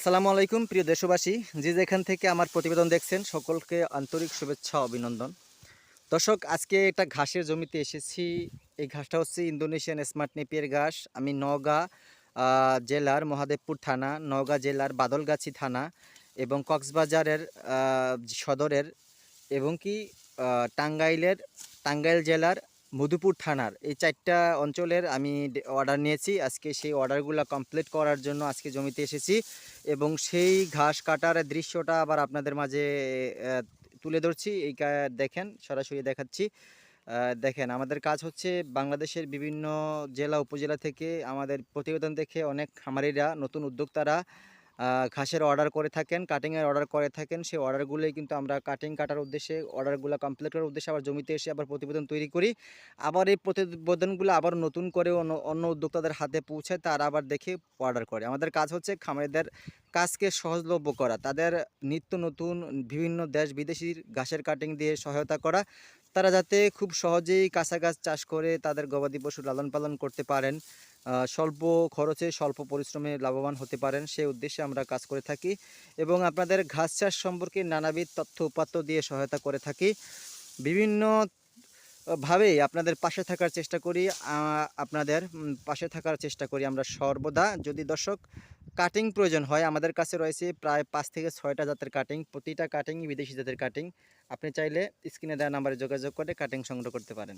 আসসালামু আলাইকুম, প্রিয় দেশবাসী। যে যেখান থেকে আমার প্রতিবেদন দেখছেন, সকলকে আন্তরিক শুভেচ্ছা, অভিনন্দন। দর্শক, আজকে একটা ঘাসের জমিতে এসেছি। এই ঘাসটা হচ্ছে ইন্দোনেশিয়ান স্মার্ট নেপিয়ার ঘাস। আমি নওগাঁ জেলার মহাদেবপুর থানা, নওগাঁ জেলার বাদলগাছি থানা এবং কক্সবাজারের সদরের এবং কি টাঙ্গাইলের, টাঙ্গাইল জেলার মধুপুর থানার। এই চারটা অঞ্চলের আমি অর্ডার নিয়েছি। আজকে সেই অর্ডারগুলো কমপ্লিট করার জন্য আজকে জমিতে এসেছি এবং সেই ঘাস কাটার দৃশ্যটা আবার আপনাদের মাঝে তুলে ধরছি। এই দেখেন, সরাসরি দেখাচ্ছি। দেখেন, আমাদের কাজ হচ্ছে বাংলাদেশের বিভিন্ন জেলা, উপজেলা থেকে আমাদের প্রতিবেদন দেখে অনেক খামারিরা, নতুন উদ্যোক্তারা ঘাসের অর্ডার করে থাকেন কাটিংয়ের অর্ডার করে থাকেন, সেই অর্ডারগুলোই কিন্তু আমরা কাটিং কাটার উদ্দেশ্যে অর্ডারগুলো কমপ্লিট করার উদ্দেশ্যে আবার জমিতে এসে আবার প্রতিবেদন তৈরি করি। আবার এই প্রতিবেদনগুলো আবার নতুন করে অন্য অন্য উদ্যোক্তাদের হাতে পৌঁছায় তারা আবার দেখে অর্ডার করে। আমাদের কাজ হচ্ছে খামারিদের কাজকে সহজলভ্য করা, তাদের নিত্য নতুন বিভিন্ন দেশ বিদেশির ঘাসের কাটিং দিয়ে সহায়তা করা তারা যাতে খুব সহজেই কাঁচা গাছ চাষ করে তাদের গবাদি পশু লালন পালন করতে পারেন স্বল্প খরচে, স্বল্প পরিশ্রমে লাভবান হতে পারেন, সেই উদ্দেশ্যে আমরা কাজ করে থাকি এবং আপনাদের ঘাস চাষ সম্পর্কে নানাবিধ তথ্য উপাত্ত দিয়ে সহায়তা করে থাকি। বিভিন্ন ভাবেই আপনাদের পাশে থাকার চেষ্টা করি আপনাদের পাশে থাকার চেষ্টা করি আমরা সর্বদা। যদি দর্শক কাটিং প্রয়োজন হয়। আমাদের কাছে রয়েছে প্রায় পাঁচ থেকে ছয়টা জাতের কাটিং প্রতিটা কাটিং বিদেশি জাতের কাটিং আপনি চাইলে স্ক্রিনে দেওয়া নাম্বারে যোগাযোগ করে কাটিং সংগ্রহ করতে পারেন।